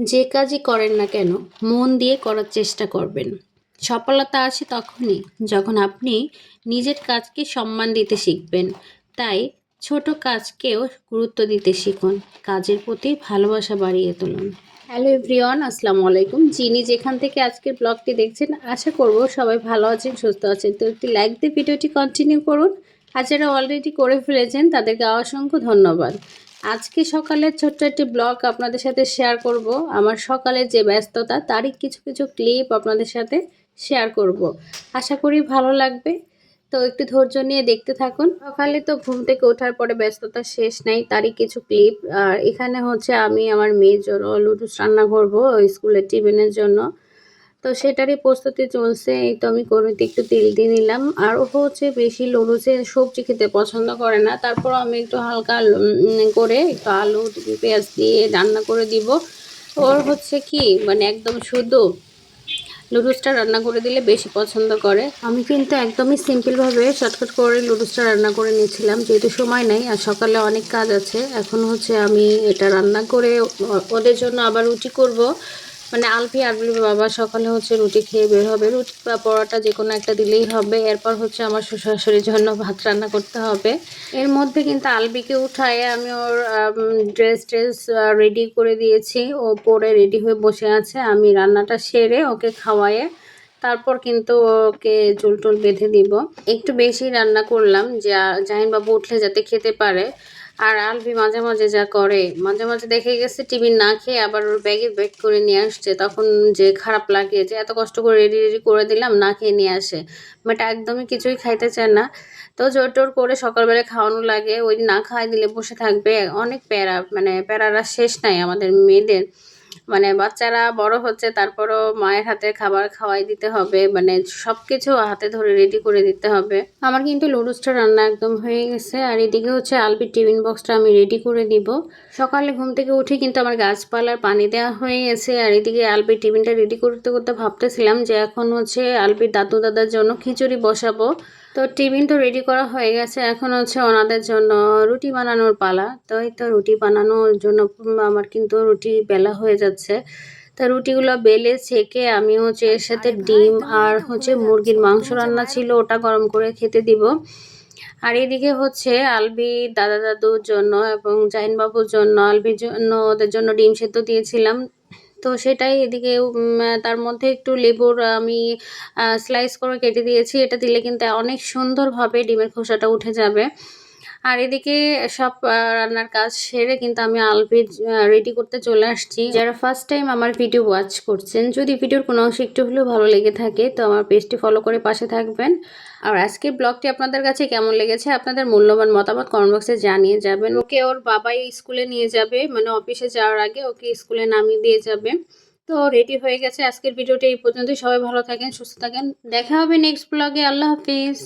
যে কাজই করেন না কেন, মন দিয়ে করার চেষ্টা করবেন। সফলতা আসে তখনই যখন আপনি নিজের কাজকে সম্মান দিতে শিখবেন। তাই ছোট কাজকেও গুরুত্ব দিতে শিখুন, কাজের প্রতি ভালোবাসা বাড়িয়ে তুলুন। হ্যালো এভরিওয়ান, আসসালামু আলাইকুম। যিনি যেখান থেকে আজকের ব্লগটি দেখছেন, আশা করব সবাই ভালো আছেন, সুস্থ আছেন। তো একটি লাইক দিয়ে ভিডিওটি কন্টিনিউ করুন। আর যারা অলরেডি করে ফেলেছেন, তাদেরকে অসংখ্য ধন্যবাদ। আজকে সকালের ছোট্ট একটি ব্লগ আপনাদের সাথে শেয়ার করব। আমার সকালের যে ব্যস্ততা, তারই কিছু কিছু ক্লিপ আপনাদের সাথে শেয়ার করব। আশা করি ভালো লাগবে। তো একটু ধৈর্য নিয়ে দেখতে থাকুন। সকালে তো ঘুম থেকে ওঠার পরে ব্যস্ততা শেষ নেই, তারই কিছু ক্লিপ আর এখানে হচ্ছে আমি, আমার মেয়ের জন্য লুডুস রান্না করব স্কুলের টিফিনের জন্য। তো সেটারই প্রস্তুতি চলছে, এই তো আমি কড়াইতে একটু তেল দিয়ে নিলাম। আর ও হচ্ছে বেশি লুডুসে সবজি খেতে পছন্দ করে না তারপর আমি একটু হালকা করে একটু আলু, পেঁয়াজ দিয়ে রান্না করে দিব। ওর হচ্ছে কি মানে একদম শুধু লুডুসটা রান্না করে দিলে বেশি পছন্দ করে। আমি কিন্তু একদমই সিম্পলভাবে শর্টকাট করে লুডুসটা রান্না করে নিয়েছিলাম, যেহেতু সময় নেই আর সকালে অনেক কাজ আছে। এখন হচ্ছে আমি এটা রান্না করে ওদের জন্য আবার রুটি করব। মানে আলফি আলফি বাবা সকালে হচ্ছে রুটি খেয়ে বের হবে। রুটি বা পরোটা যে কোনো একটা দিলেই হবে। এরপর হচ্ছে আমার শ্বশুরের জন্য ভাত রান্না করতে হবে। এর মধ্যে কিন্তু আলবিকে উঠায় আমি ওর ড্রেস ট্রেস রেডি করে দিয়েছি। ও পরে রেডি হয়ে বসে আছে। আমি রান্নাটা সেরে ওকে খাওয়ায়ে তারপর কিন্তু ওকে চুল টুল বেঁধে দিব। একটু বেশি রান্না করলাম। যা, জাহিনবাবু উঠলে যাতে খেতে পারে। আর আলভি মাঝে মাঝে যা করে, মাঝে মাঝে দেখে গেছে টিভি না খেয়ে আবার ওর ব্যাগে ব্যাগ করে নিয়ে আসছে। তখন যে খারাপ লাগে যে এত কষ্ট করে রেডি রেডি করে দিলাম, না খেয়ে নিয়ে আসে। বাট একদমই কিছুই খাইতে চায় না। তো জোর টোর করে সকালবেলা খাওয়ানো লাগে, ওই না খাওয়াই দিলে বসে থাকবে। অনেক প্যারা মানে প্যারারা শেষ নাই আমাদের মেয়েদের। মানে বাচ্চারা বড় হচ্ছে, তারপরও মায়ের হাতে খাবার খাওয়াই দিতে হবে মানে সব কিছু হাতে ধরে রেডি করে দিতে হবে। আমার কিন্তু লুডুসটা রান্না একদম হয়ে গেছে, আর এদিকে হচ্ছে আলবির টিফিন বক্সটা আমি রেডি করে দিব। সকালে ঘুম থেকে উঠে কিন্তু আমার গাছপালার পানি দেওয়া হয়ে গেছে, আর এদিকে আলবির টিফিনটা রেডি করতে করতে ভাবতেছিলাম যে এখন হচ্ছে আলবির দাদু দাদার জন্য খিচুড়ি বসাবো। তো টিফিন তো রেডি করা হয়ে গেছে। এখন হচ্ছে ওনাদের জন্য রুটি বানানোর পালা। তো এই তো রুটি বানানোর জন্য আমার কিন্তু রুটি বেলা হয়ে যাচ্ছে। তা রুটিগুলো বেলে ছেঁকে আমি হচ্ছে এর সাথে ডিম আর হচ্ছে মুরগির মাংস রান্না ছিল ওটা গরম করে খেতে দিব। আর এদিকে হচ্ছে আলবি দাদা দাদুর জন্য এবং জাইনবাবুর জন্য আলবির জন্য ওদের জন্য ডিম সেদ্ধ দিয়েছিলাম। তো সেটাই এদিকে তার মধ্যে একটু লেবুর আমি স্লাইস করে কেটে দিয়েছি। এটা দিলে কিন্তু অনেক সুন্দরভাবে ডিমের খোসাটা উঠে যাবে। আর এদিকে সব রান্নার কাজ সেরে কিন্তু আমি আলবি রেডি করতে চলে আসছি। যারা ফার্স্ট টাইম আমার ভিডিও ওয়াচ করছেন, যদি ভিডিওর কোনো অংশ একটু হলেও ভালো লেগে থাকে, তো আমার পেজটি ফলো করে পাশে থাকবেন। আর আজকের ব্লগটি আপনাদের কাছে কেমন লেগেছে, আপনাদের মূল্যবান মতামত কমেন্ট বক্সে জানিয়ে যাবেন। ওকে ওর বাবাই স্কুলে নিয়ে যাবে মানে অফিসে যাওয়ার আগে ওকে স্কুলে নামিয়ে দিয়ে যাবে। তো রেডি হয়ে গেছে আজকের ভিডিওটা এই পর্যন্তই। সবাই ভালো থাকেন, সুস্থ থাকেন। দেখা হবে নেক্সট ব্লগে আল্লাহ হাফিজ।